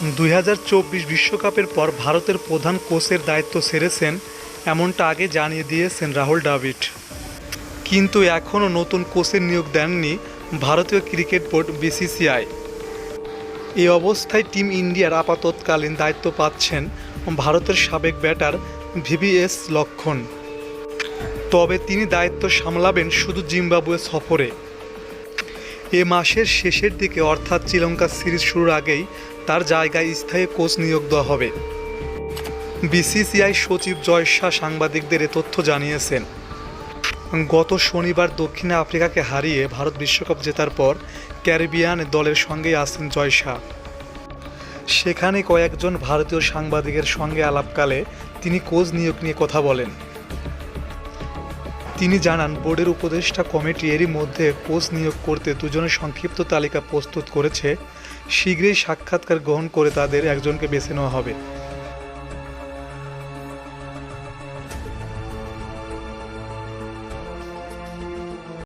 দুই বিশ্বকাপের পর ভারতের প্রধান কোচের দায়িত্ব সেরেছেন, এমনটা আগে জানিয়ে দিয়েছেন রাহুল দ্রাবিড়। কিন্তু এখনও নতুন কোচের নিয়োগ দেননি ভারতীয় ক্রিকেট বোর্ড বিসিসিআই। এই অবস্থায় টিম ইন্ডিয়ার আপাতৎকালীন দায়িত্ব পাচ্ছেন ভারতের সাবেক ব্যাটার ভিভিএস লক্ষণ। তবে তিনি দায়িত্ব সামলাবেন শুধু জিম্বাবুয়ে সফরে। এ মাসের শেষের দিকে অর্থাৎ শ্রীলঙ্কা সিরিজ শুরুর আগেই তার জায়গায় স্থায়ী কোচ নিয়োগ দেওয়া হবে। বিসিসিআই সচিব জয় শাহ সাংবাদিকদের এ তথ্য জানিয়েছেন। গত শনিবার দক্ষিণ আফ্রিকাকে হারিয়ে ভারত বিশ্বকাপ জেতার পর ক্যারিবিয়ান দলের সঙ্গেই আছেন জয় শাহ। সেখানে কয়েকজন ভারতীয় সাংবাদিকের সঙ্গে আলাপকালে তিনি কোচ নিয়োগ নিয়ে কথা বলেন। তিনি জানান, বোর্ডের উপদেষ্টা কমিটি এরই মধ্যে কোচ নিয়োগ করতে দুজনের সংক্ষিপ্ত তালিকা প্রস্তুত করেছে। শীঘ্রই সাক্ষাৎকার গ্রহণ করে তাদের একজনকে বেছে নেওয়া হবে।